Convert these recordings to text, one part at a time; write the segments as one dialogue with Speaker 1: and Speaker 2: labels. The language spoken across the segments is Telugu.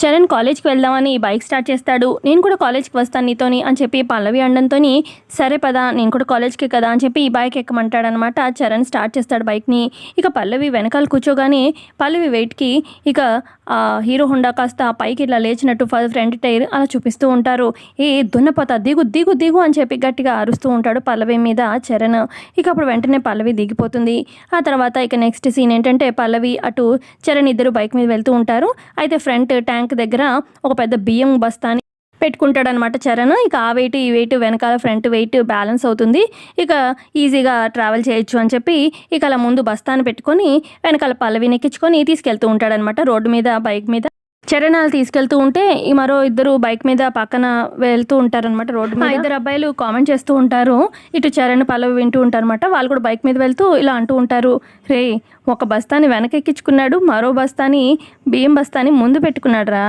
Speaker 1: చరణ్ కాలేజ్కి వెళ్దామని బైక్ స్టార్ట్ చేస్తాడు. నేను కూడా కాలేజ్కి వస్తాను నీతోని అని చెప్పి పల్లవి అండంతోని సరే పదా నేను కూడా కాలేజ్కి కదా అని చెప్పి ఈ బైక్ ఎక్కమంటాడనమాట. చరణ్ స్టార్ట్ చేస్తాడు బైక్ని ఇక పల్లవి వెనకాల కూర్చోగానే పల్లవి వెయిట్కి ఇక హీరో హుండా కాస్త పైకి ఇట్లా లేచినట్టు ఫ్రంట్ టైర్ అలా చూపిస్తూ ఉంటారు. ఏ దున్నపోత దిగు దిగు దిగు అని చెప్పి గట్టిగా అరుస్తూ ఉంటాడు పల్లవి మీద చరణ్. ఇక అప్పుడు వెంటనే పల్లవి దిగిపోతుంది. ఆ తర్వాత ఇక నెక్స్ట్ సీన్ ఏంటంటే పల్లవి అటు చరణ్ ఇద్దరు బైక్ మీద వెళ్తూ ఉంటారు. అయితే ఫ్రంట్ ట్యాంక్ దగ్గర ఒక పెద్ద బియ్యం బస్తాని పెట్టుకుంటాడనమాట చరణ్. ఇక ఆ వెయిట్ ఈ వెయిట్ వెనకాల ఫ్రంట్ వెయిట్ బ్యాలెన్స్ అవుతుంది. ఇక ఈజీగా ట్రావెల్ చేయొచ్చు అని చెప్పి ఇక అలా ముందు బస్తాను పెట్టుకొని వెనకాల పల్లవిని ఎక్కించుకొని తీసుకెళ్తూ ఉంటాడనమాట రోడ్డు మీద బైక్ మీద. చరణాలు తీసుకెళ్తూ ఉంటే ఈ మరో ఇద్దరు బైక్ మీద పక్కన వెళ్తూ ఉంటారనమాట రోడ్డు మీద. ఇద్దరు అబ్బాయిలు కామెంట్ చేస్తూ ఉంటారు. ఇటు చరణ్ పల్లవి వింటూ ఉంటారనమాట వాళ్ళు కూడా బైక్ మీద వెళ్తూ ఇలా అంటూ ఉంటారు. రే ఒక బస్తాని వెనకెక్కించుకున్నాడు. మరో బస్తాని బియ్యం బస్తాని ముందు పెట్టుకున్నాడు రా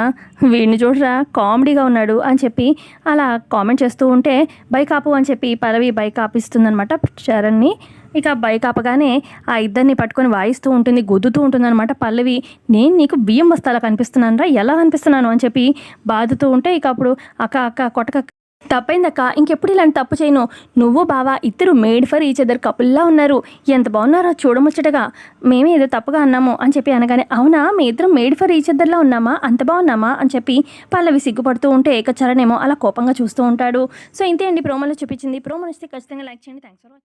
Speaker 1: వీడిని చూడరా కామెడీగా ఉన్నాడు అని చెప్పి అలా కామెంట్ చేస్తూ ఉంటే బైక్ ఆపు అని చెప్పి పల్లవి బైక్ ఆపిస్తుందనమాట చరణ్ని. ఇక బైక్ ఆపగానే ఆ ఇద్దరిని పట్టుకొని వాయిస్తూ ఉంటుంది గుద్దుతూ ఉంటుంది అనమాట పల్లవి నేను నీకు బియ్యం బస్తాలా కనిపిస్తున్నాను రా ఎలా కనిపిస్తున్నాను? అని చెప్పి బాదుతూ ఉంటే ఇక అప్పుడు అక్క అక్క కొట్టక తప్పైందక్క ఇంకెప్పుడు ఇలాంటి తప్పు చేయను. నువ్వు బావా ఇద్దరు మేడ్ ఫర్ ఈచ్ అదర్ కపుల్లా ఉన్నారు. ఎంత బాగున్నారో చూడముచ్చటగా. మేమే ఏదో తప్పుగా అన్నాము అని చెప్పి అనగానే అవునా మీ ఇద్దరం మేడ్ ఫర్ ఈచ్ అదర్లా ఉన్నామా? అంత బాగున్నామా? అని చెప్పి పల్లవి సిగ్గుపడుతూ ఉంటే ఏకచరణేమో అలా కోపంగా చూస్తూ ఉంటాడు. సో ఇంతే అండి. ప్రోమోలో చూపించింది. ప్రోమో వస్తే ఖచ్చితంగా లైక్ చేయండి. Thanks for watching